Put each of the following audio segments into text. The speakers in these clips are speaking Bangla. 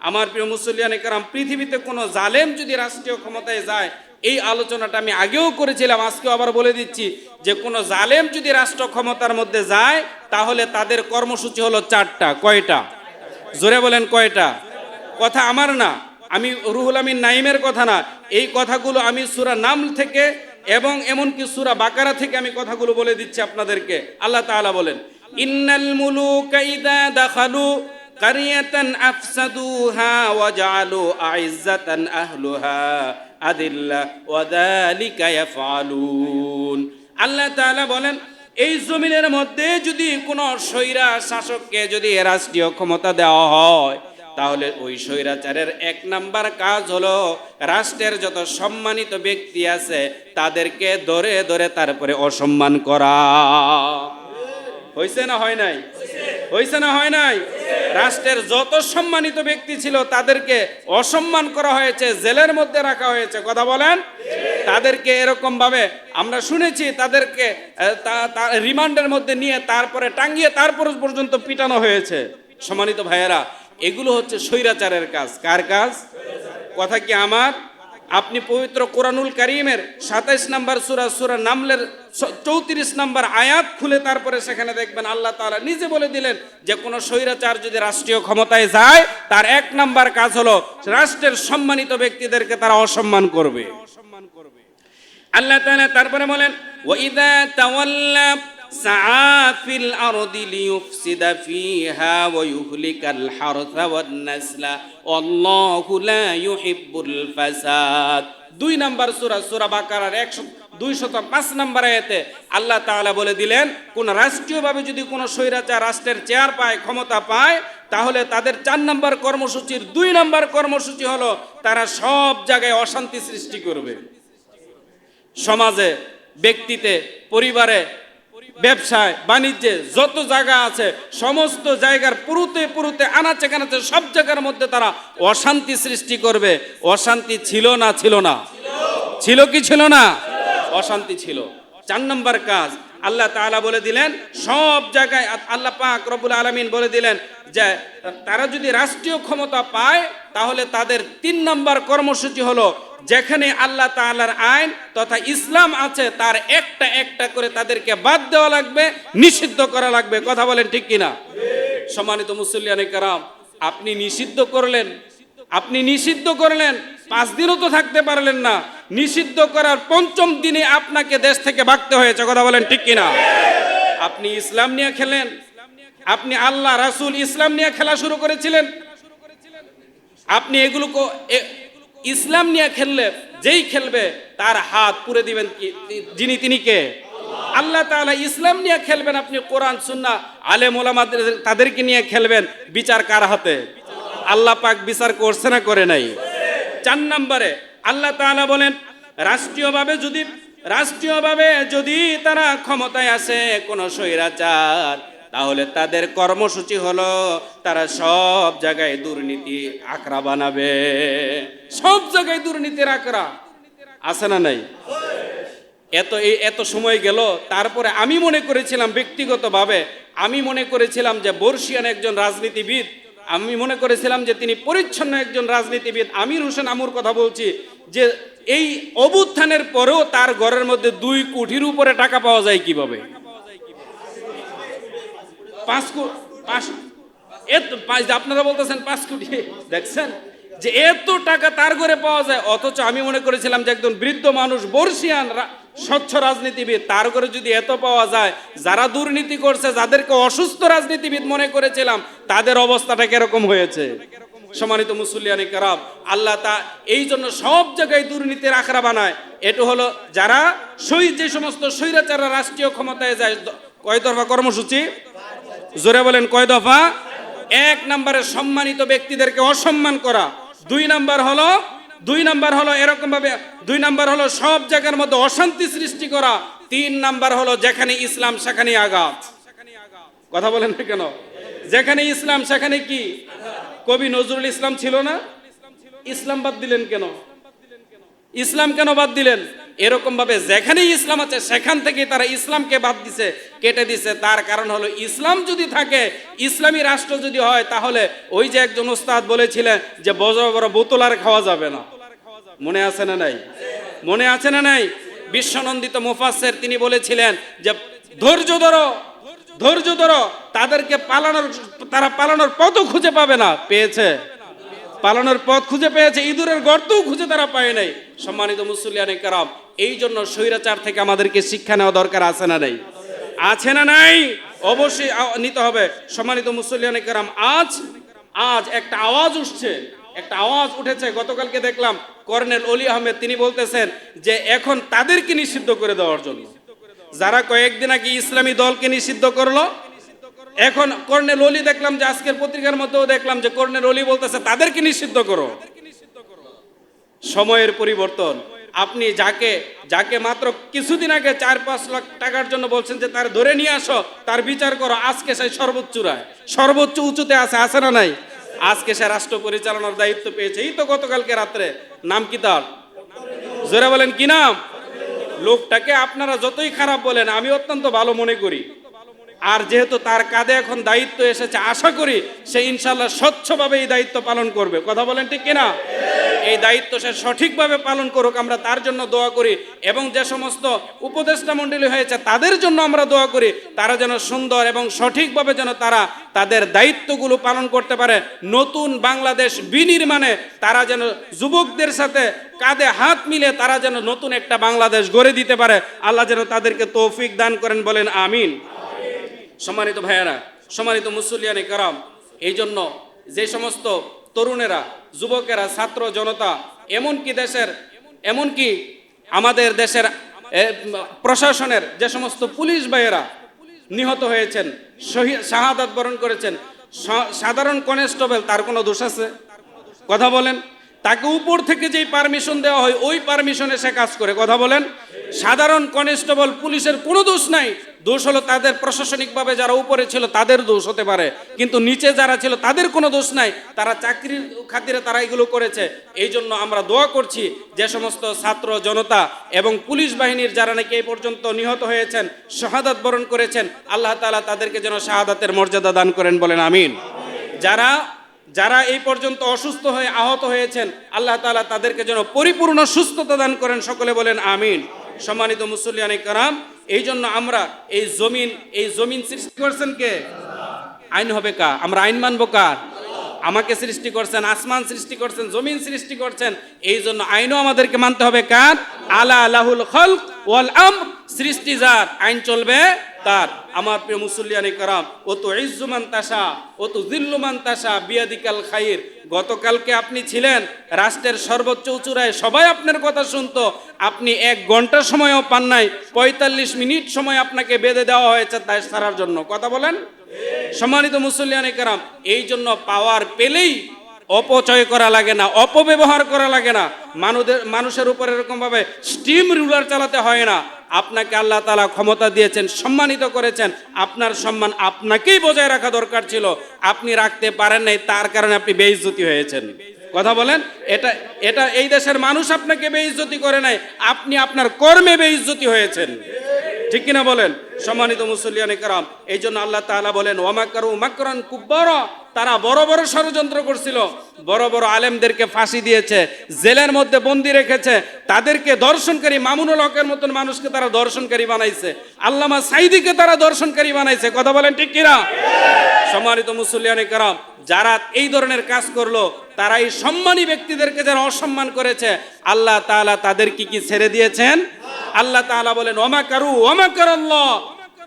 আমার প্রিয় মুসলিয়ান কারাম, পৃথিবীতে কোনো জালেম যদি রাষ্ট্রীয় ক্ষমতায় যায়, এই আলোচনাটা আমি আগেও করেছিলাম, আজকেও আবার বলে দিচ্ছি যে কোনো জালেম যদি রাষ্ট্র ক্ষমতার মধ্যে যায়, তাহলে তাদের কর্মসূচি হলো চারটা, কয়টা? জোরে বলেন কয়টা? কথা আমার না, আমি রুহুল আমিন নাইমের কথা না, এই কথাগুলো আমি সুরা নাম থেকে এবং এমনকি সুরা বাকারা থেকে আমি কথাগুলো বলে দিচ্ছি আপনাদেরকে। আল্লাহ তাআলা বলেন, ইন্নাল মুলুকা ইদা দাখালু কারিয়াতান আফসাদুহা ওয়া জাআলু আইজ্জাতান আহলুহা আদিল্লা ওয়া যালিকা ইয়াফআলুন আল্লাহ তাআলা বলেন, এই জমিনের মধ্যে যদি কোনো স্বৈরা শাসককে যদি রাষ্ট্রীয় ক্ষমতা দেওয়া হয়, তাহলে ওই স্বৈরাচারের এক নাম্বার কাজ হলো রাষ্ট্রের যত সম্মানিত ব্যক্তি আছে, তাদেরকে ধরে ধরে তারপরে অসম্মান করা। হয়েছে না হয় নাই? হয়েছে না হয় নাই? রাষ্ট্রের যত সম্মানিত ব্যক্তি ছিল, তাদেরকে অসম্মান করা হয়েছে, জেলের মধ্যে রাখা হয়েছে। কথা বলেন? তাদেরকে এরকম ভাবে আমরা শুনেছি, তাদেরকে রিমান্ডের মধ্যে নিয়ে তারপরে টাঙ্গিয়ে তারপর পর্যন্ত পিটানো হয়েছে। সম্মানিত ভাইয়েরা, এগুলো হচ্ছে স্বৈরাচারের কাজ। কার কাজ? কথা কি আমার? আপনি পবিত্র কোরআনুল করিমের সাতাইশ নাম্বার সুরা সুরা নামলের চৌত্রিশ নাম্বার আয়াত খুলে তারপরে সেখানে দেখবেন আল্লাহ তাআলা নিজে বলে দিলেন যে কোনো স্বৈরাচার যদি রাষ্ট্রীয় ক্ষমতায় যায় তার এক নাম্বার কাজ হলো রাষ্ট্রের সম্মানিত ব্যক্তিদেরকে তারা অসম্মান করবে। অসম্মান করবে। আল্লাহ তারপরে বলেন তাওয়াল্লা ফিল আরদি লিয়ুফসিদা ফিহা ওয়া ইউহলিকাল হারসা ওয়ান নাসলা। আল্লাহু লা ইউহিব্বুল দুই নাম্বার সূরা সূরা বাকারার 205 নাম্বার আয়াতে আল্লাহ তাআলা বলে দিলেন, কোন রাষ্ট্রীয়ভাবে যদি কোনো স্বৈরাচার রাষ্ট্রের চেয়ার পায়, ক্ষমতা পায়, তাহলে তাদের চার নাম্বার কর্মসূচির দুই নাম্বার কর্মসূচি হলো, তারা সব জায়গায় অশান্তি সৃষ্টি করবে। সমাজে, ব্যক্তিতে, পরিবারে ব্যবসায়, বাণিজ্যে যত জায়গা আছে, সমস্ত জায়গার পুরুতে পুরুতে, আনাচে কানাচে সব জায়গার মধ্যে তারা অশান্তি সৃষ্টি করবে। অশান্তি ছিল না ছিল না? ছিল কি ছিল না? অশান্তি ছিল। চার নম্বর কাজ আল্লাহ তাআলা বলে দিলেন, সব জায়গায় আল্লাহ পাক রবুল আলামিন বলে দিলেন যে, তারা যদি রাষ্ট্রীয় ক্ষমতা পায়, তাহলে তাদের তিন নম্বর কর্মসূচি হলো যেখানে আল্লাহ তাআলার আইন তথা ইসলাম আছে, তার একটা একটা করে তাদেরকে বাদ দেওয়া লাগবে, নিষিদ্ধ করা লাগবে। কথা বলেন ঠিক কিনা? সম্মানিত মুসল্লিয়ানে কারাম, আপনি নিষিদ্ধ করলেন, আপনি নিষিদ্ধ করলেন, পাঁচ দিনও তো থাকতে পারলেন না। নিষিদ্ধ করার পঞ্চম দিনে আপনাকে দেশ থেকে ভাগতে হয়েছে, কথা বলেন ঠিক কিনা? আপনি ইসলাম নিয়ে খেলেন, আপনি আল্লাহ রাসূল ইসলাম নিয়ে খেলা শুরু করেছিলেন। আপনি এগুলো ইসলাম নিয়ে খেললে, যেই খেলবে, তার হাত পুরে দিবেন যিনি তিনি কে? আল্লাহ তাআলা ইসলাম নিয়ে খেলবেন, আপনি কোরআন সুন্না আলে ওলামাদের, তাদেরকে নিয়ে খেলবেন, বিচার কার হাতে? আল্লাহ পাক বিচার করছে না করে নাই? চার নম্বরে আল্লাহ তাআলা বলেন, রাষ্ট্রীয়ভাবে যদি রাষ্ট্রীয়ভাবে যদি তারা ক্ষমতায় আসে কোনো স্বৈরাচার, তাহলে তাদের কর্মসূচি হলো তারা সব জায়গায় দুর্নীতি আখড়া বানাবে। সব জায়গায় দুর্নীতির আখড়া আছে না নাই? এত, এই এত সময় গেল, তারপরে আমি মনে করেছিলাম ব্যক্তিগতভাবে, আমি মনে করেছিলাম যে বর্ষিয়ান একজন রাজনীতিবিদ আমি মনে করেছিলাম যে তিনি পরিচ্ছন্ন একজন রাজনীতিবিদ। আমির হোসেন আমুর কথা বলছি যে এই অভ্যুত্থানের পরেও তার ঘরের মধ্যে দুই কোটির উপরে টাকা পাওয়া যায় কীভাবে? পাঁচ পাঁচ আপনারা বলতেছেন পাঁচ কোটি দেখছেন? যে এত টাকা তার ঘরে পাওয়া যায়, অথচ আমি মনে করেছিলাম যে একজন বৃদ্ধ মানুষ বর্ষিয়ান স্বচ্ছ রাজনীতিবিদ, তার ঘরে যদি এত পাওয়া যায়, যারা দুর্নীতি করছে, যাদেরকে অসুস্থ রাজনীতিবিদ মনে করেছিলাম, তাদের অবস্থাটা কীরকম হয়েছে? সম্মানিত মুসল্লিয়ানি কারাম, আল্লাহ তা এই জন্য সব জায়গায় দুর্নীতির আখড়া বানায়। এটা হলো যারা সই, যে সমস্ত স্বৈরাচাররা রাষ্ট্রীয় ক্ষমতায় যায় কয় দফা কর্মসূচি? জোরে বলেন, কয় দফা? এক নম্বরে সম্মানিত ব্যক্তিদেরকে অসম্মান করা। দুই নাম্বার হলো দুই নাম্বার হলো এরকম ভাবে দুই নাম্বার হলো সব জায়গার মধ্যে অশান্তি সৃষ্টি করা, তিন নাম্বার হলো যেখানে ইসলাম সেখানে আঘাত। কথা বলেন না কেন? যেখানে ইসলাম, সেখানে কি? কবি নজরুল ইসলাম ছিল না? ইসলাম বাদ দিলেন কেন? ইসলাম কেন বাদ দিলেন? এরকম ভাবে যেখানেই ইসলাম আছে, সেখান থেকে তারা ইসলামকে বাদ দিছে, কেটে দিছে। তার কারণ হলো, ইসলাম যদি থাকে, ইসলামী রাষ্ট্র যদি হয়, তাহলে ওই যে একজন উস্তাদ বলেছিলেন যে, বড় বড় বোতল আর খাওয়া যাবে না। মনে আছে না নাই? মনে আছে না নাই? বিশ্বনন্দিত মুফাসের তিনি বলেছিলেন যে, ধৈর্য ধরো ধৈর্য ধরো। তাদেরকে পালানোর, তারা পালানোর পথও খুঁজে পাবে না। পেয়েছে? পালানোর পথ খুঁজে পেয়েছে, ইঁদুরের গর্তও খুঁজে তারা পায় নাই। সম্মানিত মুসলিয়ানে কারাম, এই জন্য স্বৈরাচার থেকে আমাদেরকে শিক্ষা নেওয়া দরকার আছে না নাই? আছে না নাই? অবশ্যই নিতে হবে। সম্মানিত মুসলিয়ানে কারাম, আজ আজ একটা আওয়াজ উঠছে। একটা আওয়াজ উঠেছে, গতকালকে দেখলাম কর্নেল অলি আহমেদ তিনি বলতেছেন যে এখন তাদেরকে নিষিদ্ধ করে দেওয়ার জন্য। যারা কয়েকদিন আগে ইসলামী দলকে নিষিদ্ধ করল এখন কর্নেল অলি দেখলাম যে আজকের পত্রিকার মধ্যেও দেখলাম যে কর্নেল অলি বলতেছে, তাদেরকে নিষিদ্ধ করো। সময়ের পরিবর্তন। আপনি যাকে যাকে মাত্র কিছুদিন আগে চার, পাঁচ লাখ টাকার জন্য বলছেন যে তার ধরে নিয়ে আসো, তার বিচার করো, আজকে সে সর্বোচ্চ রায়। সর্বোচ্চ উঁচুতে আছে আছে না নাই? আজকে সে রাষ্ট্র পরিচালনার দায়িত্ব পেয়েছে। এই তো গতকালকে রাত্রে। নাম কি তার? জোরে বলেন, কি নাম? লোকটাকে আপনারা যতই খারাপ বলেন, আমি অত্যন্ত ভালো মনে করি। আর যেহেতু তার কাঁধে এখন দায়িত্ব এসেছে, আশা করি সে ইনশাল্লাহ স্বচ্ছভাবে এই দায়িত্ব পালন করবে। কথা বলেন ঠিক কিনা? এই দায়িত্ব সে সঠিকভাবে পালন করুক, আমরা তার জন্য দোয়া করি এবং যে সমস্ত উপদেষ্টা মণ্ডলী হয়েছে, তাদের জন্য আমরা দোয়া করি, তারা যেন সুন্দর এবং সঠিকভাবে যেন তারা তাদের দায়িত্বগুলো পালন করতে পারে। নতুন বাংলাদেশ বিনির্মাণে তারা যেন যুবকদের সাথে কাঁধে হাত মিলে তারা যেন নতুন একটা বাংলাদেশ গড়ে দিতে পারে। আল্লাহ যেন তাদেরকে তৌফিক দান করেন, বলেন আমিন। সম্মানিত ভাইয়ারা, সম্মানিত মুসলিয়ানি কারাম, এই জন্য যে সমস্ত তরুণেরা, যুবকেরা, ছাত্র জনতা, এমনকি দেশের, এমনকি আমাদের দেশের প্রশাসনের যে সমস্ত পুলিশ ভাইয়েরা নিহত হয়েছেন শহীদ শাহাদাত বরণ করেছেন সাধারণ কনস্টেবল, তার কোনো দোষ আছে? কথা বলেন। তাকে উপর থেকে যেই পারমিশন দেওয়া হয়, ওই পারমিশনে সে কাজ করে। কথা বলেন? সাধারণ কনস্টেবল পুলিশের কোনো দোষ নাই। দোষ হলো তাদের প্রশাসনিকভাবে যারা উপরে ছিল, তাদের দোষ হতে পারে। কিন্তু নিচে যারা ছিল, তাদের কোনো দোষ নাই। তারা চাকরির খাতিরে তারা এগুলো করেছে। এই জন্য আমরা দোয়া করছি যে সমস্ত ছাত্র, জনতা এবং পুলিশ বাহিনীর যারা নাকি এই পর্যন্ত নিহত হয়েছেন, শাহাদাত বরণ করেছেন, আল্লাহ তাআলা তাদেরকে যেন শাহাদাতের মর্যাদা দান করেন বলেন, আমিন। যারা যারা এই পর্যন্ত অসুস্থ হয়ে আহত হয়েছেন, আল্লাহ তাআলা তাদেরকে যেন পরিপূর্ণ সুস্থতা দান করেন। সকলে বলেন আমিন। সম্মানিত মুসল্লিয়ানি কারাম এই জন্য আমরা এই জমিন এই জমিন সৃষ্টি করছেন কে? আইন হবে কা আমরা আইন মানবো কার? আমাকে সৃষ্টি করছেন, আসমান সৃষ্টি করছেন, জমিন সৃষ্টি করছেন, এই জন্য আইনও আমাদেরকে মানতে হবে কার? আলা আলাহুল খলক ওয়াল আম সৃষ্টি যার, আইন চলবে তার। আমার প্রিয় মুসল্লিয়ানি কারাম, ও তো ইজ্জুমান তাসা ও তো জিল্লুমান তাসা বিয়াদিকাল খাইর। গতকালকে আপনি ছিলেন রাষ্ট্রের সর্বোচ্চ উঁচুরায়, সবাই আপনার কথা শুনতো। আপনি এক ঘণ্টা সময়ও পান নাই, পঁয়তাল্লিশ মিনিট সময় আপনাকে বেঁধে দেওয়া হয়েছে তাই সারার জন্য। কথা বলেন? সম্মানিত মুসল্লিয়ানি কারাম, এই জন্য পাওয়ার পেলেই অপচয় করা লাগে না, অপব্যবহার করা লাগে না। মানুষের মানুষের উপর এরকম ভাবে স্টিম রুলার চালাতে হয় না। আপনাকে আল্লাহ তালা ক্ষমতা দিয়েছেন, সম্মানিত করেছেন। আপনার সম্মান আপনাকেই বজায় রাখা দরকার ছিল। আপনি রাখতে পারেন নাই, তার কারণে আপনি বেইজ্জতি হয়েছেন। কথা বলেন? এটা এটা এই দেশের মানুষ আপনাকে বেইজ্জতি করে নাই, আপনি আপনার কর্মে বেইজ্জতি হয়েছেন। ঠিক কিনা বলেন? সম্মানিত মুসল্লিয়ান কারাম, এই জন্য আল্লাহ তালা বলেন ওয়ামাকারু মাকরান বড় তারা বড় বড় ষড়যন্ত্র করছিল। বড় বড় আলেমদেরকে ফাঁসি দিয়েছে, জেলের মধ্যে বন্দি রেখেছে, তাদেরকে দর্শনকারী মামুনুল হকের মতন মানুষকে তারা দর্শনকারী বানাইছে। আল্লামা সাইদিকে তারা দর্শনকারী বানাইছে। কথা বলেন ঠিক কিনা? সম্মানিত মুসল্লিয়ান কারাম, যারা এই ধরনের কাজ করল তারা এই সম্মানী ব্যক্তিদেরকে যারা অসম্মান করেছে, আল্লাহ তালা তাদের কি কি ছেড়ে দিয়েছেন? আল্লাহ তালা বলেন, ওমা কারু, ওমা আল্লাহ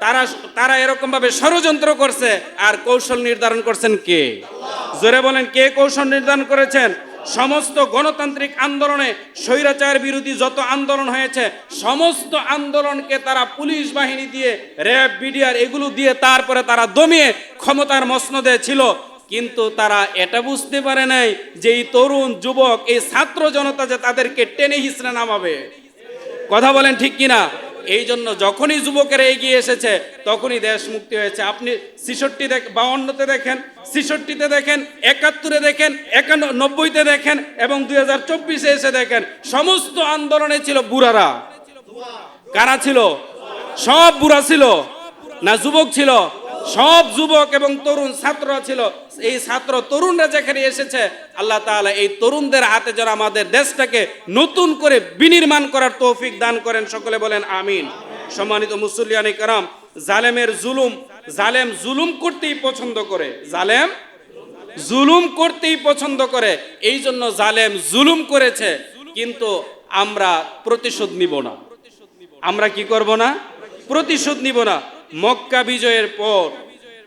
তারা তারা এরকম ভাবে ষড়যন্ত্র করছে, আর কৌশল নির্ধারণ করছেন কে? জোরে বলেন, কে কৌশল নির্ধারণ করেছেন? সমস্ত গণতান্ত্রিক আন্দোলনে স্বৈরাচার বিরোধী যত আন্দোলন হয়েছে, সমস্ত আন্দোলনকে তারা পুলিশ বাহিনী দিয়ে, র্যাব, বিডিআর এগুলো দিয়ে তারপরে তারা দমিয়ে ক্ষমতার মসনদে ছিল। কিন্তু তারা এটা বুঝতে পারে নাই যে এই তরুণ যুবক, এই ছাত্র জনতা যে তাদেরকে টেনে হিসড়ে নামাবে। কথা বলেন ঠিক কিনা? এই জন্য যখনই যুবকেরা এগিয়ে এসেছে, তখনই দেশ মুক্তি হয়েছে। আপনি ছিষট্টি বাউন্নতে দেখেন, ছিষট্টিতে দেখেন, একাত্তরে দেখেন, একান্ন, নব্বইতে দেখেন এবং দুই হাজার চব্বিশে এসে দেখেন, সমস্ত আন্দোলনে ছিল বুড়ারা। কারা ছিল? সব বুড়া ছিল। না, যুবক ছিল। সব যুবক এবং তরুণ ছাত্ররা ছিল। এই ছাত্র তরুণরা যেখানে এসেছে, আল্লাহ তাআলা এই তরুণদের হাতে যেন আমাদের দেশটাকে নতুন করে বিনির্মাণ করার তৌফিক দান করেন। সকলে বলেন আমিন। সম্মানিত মুসল্লিয়ানি কারাম জালেমের জুলুম, জালেম জুলুম করতেই পছন্দ করে। জালেম জুলুম করতেই পছন্দ করে। এই জন্য জালেম জুলুম করেছে, কিন্তু আমরা প্রতিশোধ নিব না। আমরা কি করব না? প্রতিশোধ নিব না। মক্কা বিজয়ের পর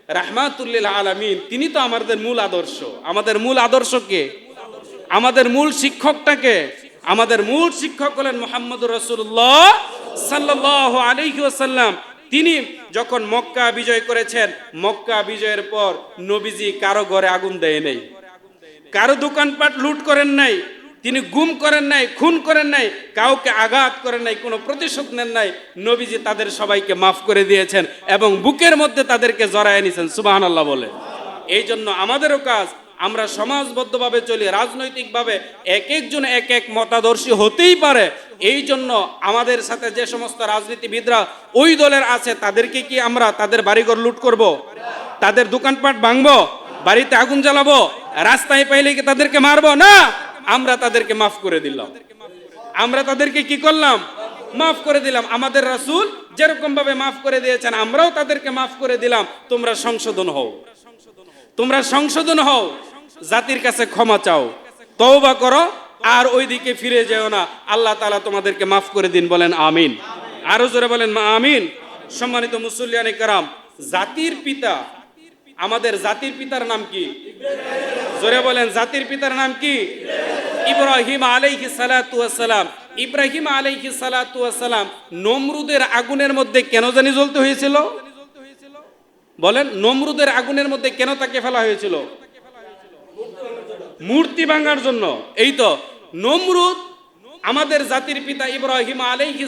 রাহমাতুল্লিল আলামিন, তিনি তো আমাদের মূল আদর্শ। আমাদের মূল আদর্শ কে? আমাদের মূল শিক্ষকটাকে আমাদের মূল শিক্ষক হলেন মোহাম্মদ রসুল্লাহ সাল্লাহ আলাইহি ওয়াসাল্লাম। তিনি যখন মক্কা বিজয় করেছেন, মক্কা বিজয়ের পর নবীজি কারও ঘরে আগুন দেয় নেই। কারও দোকানপাট লুট করেন নাই। তিনি গুম করেন নাই, খুন করেন নাই, কাউকে আঘাত করেন নাই, কোনো প্রতিশোধ নেন নাই, নবীজি তাদের সবাইকে মাফ করে দিয়েছেন এবং বুকের মধ্যে তাদেরকে জড়ায় নিয়েছেন সুবাহান আল্লাহ বলে। এই জন্য আমাদেরও কাজ, আমরা সমাজবদ্ধভাবে চলি, রাজনৈতিকভাবে এক একজন এক এক মতাদর্শী হতেই পারে। এই জন্য আমাদের সাথে যে সমস্ত রাজনীতিবিদরা ওই দলের আছে, তাদেরকে কি আমরা তাদের বাড়িঘর লুট করব? তাদের দোকানপাট ভাঙবো? বাড়িতে আগুন জ্বালাবো? রাস্তায় পাইলে কি তাদেরকে মারবো? না! আমরা তাদেরকে মাফ করে দিলাম। আমরা তাদেরকে কি করলাম? মাফ করে দিলাম। আমাদের রাসূল যেরকম ভাবে মাফ করে দিয়েছেন, আমরাও তাদেরকে মাফ করে দিলাম। তোমরা সংশোধন হও। তোমরা সংশোধন হও। জাতির কাছে ক্ষমা চাও। তওবা করো। আর ওইদিকে ফিরে যেও না। আল্লাহ তালা তোমাদেরকে মাফ করে দিন বলেন আমিন। আরও জোরে বলেন মা আমিন। সম্মানিত মুসল্লিয়ানি কারাম, জাতির পিতা আমাদের জাতির পিতার নাম কি? জোরে বলেন, জাতির পিতার নাম কি? ইব্রাহিম আলাইহি ওয়াসালাম ইব্রাহিম আলাইহি ওয়াসালাম নমরুদের আগুনের মধ্যে কেন জানি জ্বলতে হয়েছিল? বলেন, নমরুদের আগুনের মধ্যে কেন তাকে ফেলা হয়েছিল? মূর্তি ভাঙার জন্য। এই তো, নমরুদ আমাদের জাতির পিতা ইব্রাহিম আলাইহি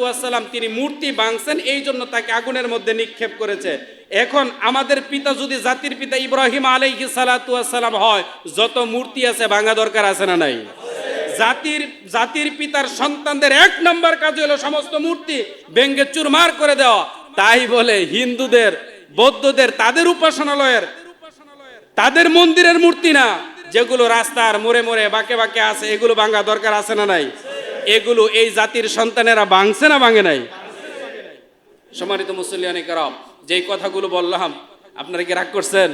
ওয়াসালাম তিনি মূর্তি ভাঙছেন এই জন্য তাকে আগুনের মধ্যে নিক্ষেপ করেছে। এখন আমাদের পিতা যদি জাতির পিতা ইব্রাহিম আলাইহি ওয়াসালাম হয়, যত মূর্তি আছে ভাঙা দরকার আছে না নাই? জাতির জাতির পিতার সন্তানদের এক নম্বর কাজ হলো সমস্ত মূর্তি ব্যঙ্গে চুরমার করে দেওয়া। তাই বলে হিন্দুদের, বৌদ্ধদের, তাদের উপাসনালয়ের, তাদের মন্দিরের মূর্তি না। যেগুলো রাস্তার মোড়ে মোড়ে বাঁকে বাঁকে আছে, এগুলো ভাঙা দরকার আছে না নাই? এগুলো এই জাতির সন্তানেরা ভাঙছে না ভাঙে নাই? সম্মানিত মুসল্লিয়ানি কারাম, যেই কথাগুলো বললাম, আপনারা কি রাগ করছেন?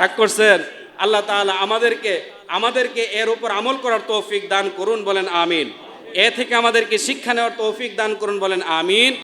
রাগ করছেন? আল্লাহ তাআলা আমাদেরকে আমাদেরকে এর উপর আমল করার তৌফিক দান করুন বলেন, আমিন। এ থেকে আমাদেরকে শিক্ষা নেওয়ার তৌফিক দান করুন বলেন, আমিন।